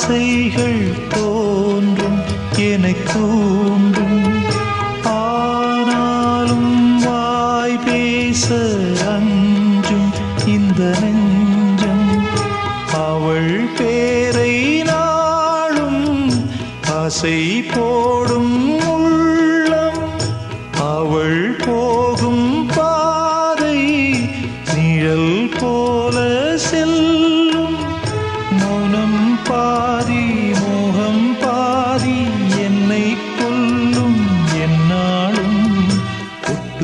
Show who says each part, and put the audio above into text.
Speaker 1: ஆசைகள் தோன்றும் என்னை தூண்டும் ஆனாலும் வாய் பேச அஞ்சும் இந்த நெஞ்சம். அவள் பேரை நாளும் ஆசை போடும் உள்ளம். அவள் போகும் பாதை நிழல் போல செல்லும்.